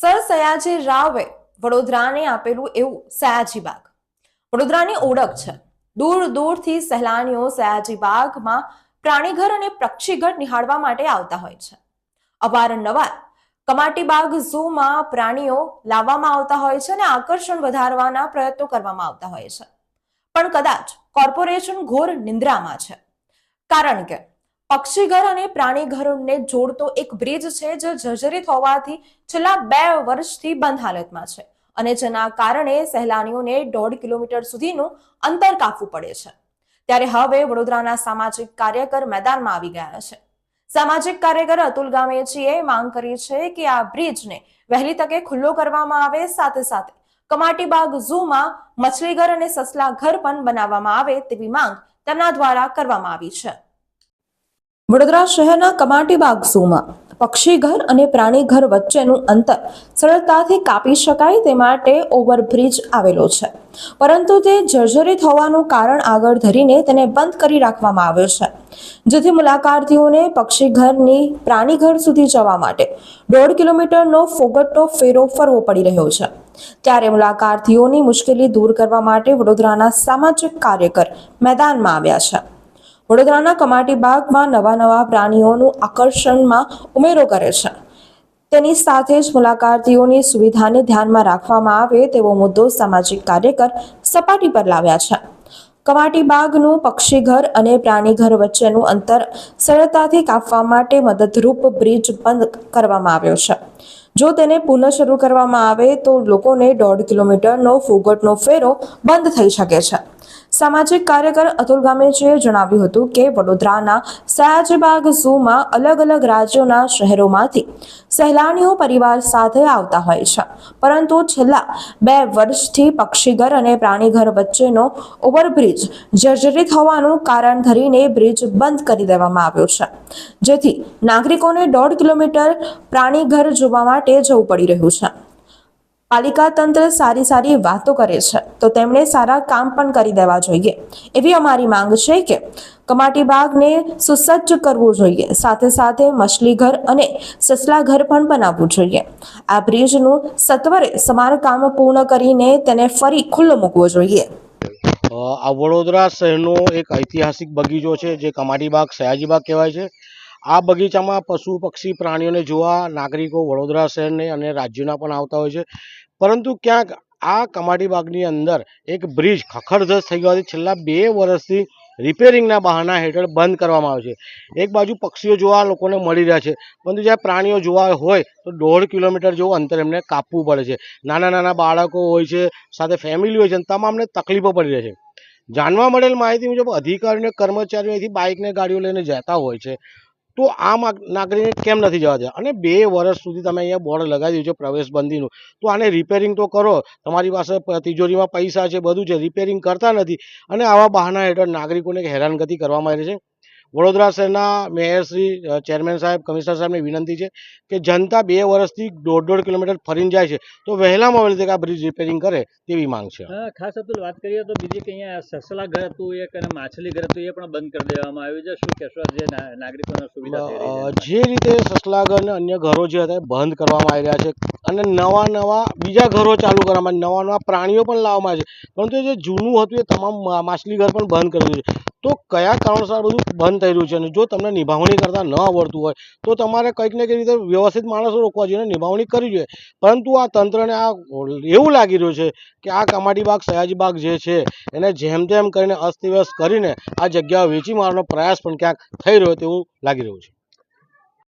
Sir Sayaji રાવે વડોદરાને આપેલું એવું સયાજી બાગ. વડોદરાની ઓળખ છે. દૂર દૂરથી સહેલાણીઓ સયાજી બાગમાં પ્રાણીઘર અને પક્ષીઘર નિહાળવા માટે આવતા હોય છે. અવારનવાર કમાટી બાગ ઝૂમાં પ્રાણીઓ લાવવામાં આવતા હોય છે અને આકર્ષણ વધારવાના પ્રયત્નો કરવામાં આવતા હોય છે. પણ કદાચ કોર્પોરેશન ઘોર નિંદ્રામાં છે. કારણ કે પક્ષીઘર અને પ્રાણીઘરને જોડતો એક બ્રિજ છે જે જર્જરિત હોવાથી છેલ્લા બે વર્ષથી બંધ હાલતમાં છે અને જેના કારણે સહેલાણીઓને દોઢ કિલોમીટર સુધીનું અંતર કાપવું પડે છે. ત્યારે હવે વડોદરાના સામાજિક કાર્યકર મેદાનમાં આવી ગયા છે. સામાજિક કાર્યકર અતુલ ગામેચીએ માંગ કરી છે કે આ બ્રિજને વહેલી તકે ખુલ્લો કરવામાં આવે, સાથે સાથે કમાટીબાગ ઝૂમાં મછલીઘર અને સસલા ઘર પણ બનાવવામાં આવે તેવી માંગ તેમના દ્વારા કરવામાં આવી છે. વડોદરા શહેરના કમાટીબાગ ઝૂમાં પક્ષીઘર અને પ્રાણીઘર વચ્ચેનું અંતર સરળતાથી કાપી શકાય તે માટે ઓવરબ્રિજ આવેલો છે. પરંતુ તે જર્જરિત હોવાનું કારણ આગળ ધરીને તેને બંધ કરી રાખવામાં આવ્યો છે. જેથી મુલાકાતીઓને પક્ષીઘરની પ્રાણીઘર સુધી જવા માટે દોઢ કિલોમીટરનો ફોગટનો ફેરો ફરવો પડી રહ્યો છે. ત્યારે મુલાકાતીઓની મુશ્કેલી દૂર કરવા માટે વડોદરાના સામાજિક કાર્યકર મેદાનમાં આવ્યા છે. વડોદરાના કમાટી બાગમાં નવા નવા પ્રાણીઓનું આકર્ષણમાં ઉમેરો કરે છે. તેની સાથે જ મુલાકાતીઓની સુવિધાને ધ્યાનમાં રાખવામાં આવે તેવો મુદ્દો સામાજિક કાર્યકર સપાટી પર લાવ્યા છે. કમાટી બાગનું પક્ષીઘર અને પ્રાણીઘર વચ્ચેનું અંતર સરળતાથી કાપવા માટે મદદરૂપ બ્રિજ બંધ કરવામાં આવ્યો છે. જો તેને પુનઃ શરૂ કરવામાં આવે તો લોકોને દોઢ કિલોમીટરનો ફોગટનો ફેરો બંધ થઈ શકે છે. સામાજિક કાર્યકર અતુલ ગામેજીએ જણાવ્યું હતું કે વડોદરાના સયાજીબાગ ઝૂમાં અલગ અલગ રાજ્યોના શહેરોમાંથી સહેલાણીઓ પરિવાર સાથે આવતા હોય છે. પરંતુ છેલ્લા બે વર્ષથી પક્ષીઘર અને પ્રાણીઘર વચ્ચેનો ઓવરબ્રિજ જર્જરિત હોવાનું કારણ ધરીને બ્રિજ બંધ કરી દેવામાં આવ્યો છે. જેથી નાગરિકોને દોઢ કિલોમીટર પ્રાણીઘર જોવા માટે જવું પડી રહ્યું છે. પાલિકા તંત્ર સારી સારી વાતો કરે છે, તો તેમણે સારા કામ પણ કરી દેવા જોઈએ. એવી અમારી માંગ છે કે કમાટી બાગને સુસજ્જ કરવું જોઈએ, સાથે સાથે મછલીઘર અને સસલા ઘર પણ બનાવવું જોઈએ. આ બ્રિજનું સત્વરે સમારકામ પૂર્ણ કરીને તેને ફરી ખુલ્લો મૂકવો જોઈએ. આ વડોદરા શહેરનો એક ઐતિહાસિક બગીચો છે, જે કમાટી બાગ સયાજી બાગ કહેવાય છે. આ બગીચામાં પશુ, પક્ષી, પ્રાણીઓને જોવા નાગરિકો વડોદરા શહેરને અને રાજ્યોના પણ આવતા હોય છે. પરંતુ ક્યાંક આ કમાટીબાગની અંદર એક બ્રિજ ખખડધસ થઈ ગયો છેલ્લા બે વર્ષથી રિપેરિંગના બહાના હેઠળ બંધ કરવામાં આવે છે. એક બાજુ પક્ષીઓ જોવા લોકોને મળી રહ્યા છે. પરંતુ જ્યારે પ્રાણીઓ જોવા હોય તો દોઢ કિલોમીટર જેવું અંતર એમને કાપવું પડે છે. નાના નાના બાળકો હોય છે, સાથે ફેમિલી હોય છે તમામને તકલીફો પડી રહી છે. જાણવા મળેલ માહિતી મુજબ અધિકારીઓ કર્મચારીઓ અહીંથી બાઇકને ગાડીઓ લઈને જતા હોય છે. તો આમ નાગરિકને કેમ નથી જવા દેવા? અને બે વર્ષ સુધી તમે અહીંયા બોર્ડ લગાવી દીધું છે પ્રવેશબંધીનું. તો આને રિપેરિંગ તો કરો. તમારી પાસે તિજોરીમાં પૈસા છે, બધું છે. રિપેરિંગ કરતા નથી. અને આવા બહાના હેઠળ નાગરિકોને હેરાનગતિ કરવામાં આવી છે. વડોદરા શહેરના મેયરશ્રી શ્રી ચેરમેન સાહેબ કમિશનર સાહેબની વિનંતી છે કે જનતા બે વર્ષથી દોઢ દોઢ કિલોમીટર ફરીને જાય છે. તો વહેલામાં વહેલી તકે આ બ્રિજ રિપેરિંગ કરે તેવી માંગ છે. હા, ખાસ અતુલ વાત કરીએ તો બીજી કે અહીંયા સસલા ઘર હતું એક અને માછલી ઘર હતું એ પણ બંધ કરી દેવામાં આવ્યું છે. શું કહેશો જે નાગરિકોને સુવિધા જે રીતે સસલાઘર અને અન્ય ઘરો જે હતા એ બંધ કરવામાં આવી રહ્યા છે અને નવા નવા બીજા ઘરો ચાલુ કરવામાં નવા નવા પ્રાણીઓ પણ લાવવામાં આવે છે. પરંતુ જે જૂનું હતું એ તમામ માછલી ઘર પણ બંધ કરી દીધું છે. તો કયા કારણોસર બધું બંધ થઈ રહ્યું છે? અને જો તમને નિભાવણી કરતા ન આવડતું હોય, તો તમારે કંઈક ને કંઈક રીતે વ્યવસ્થિત માણસો રોકવા જોઈએ નિભાવણી કરવી જોઈએ. પરંતુ આ તંત્રને આ એવું લાગી રહ્યું છે કે આ કમાટીબાગ સયાજીબાગ જે છે, એને જેમ તેમ કરીને અસ્તવ્યસ્ત કરીને આ જગ્યા વેચી મારવાનો પ્રયાસ પણ ક્યાંક થઈ રહ્યો તેવું લાગી રહ્યું છે.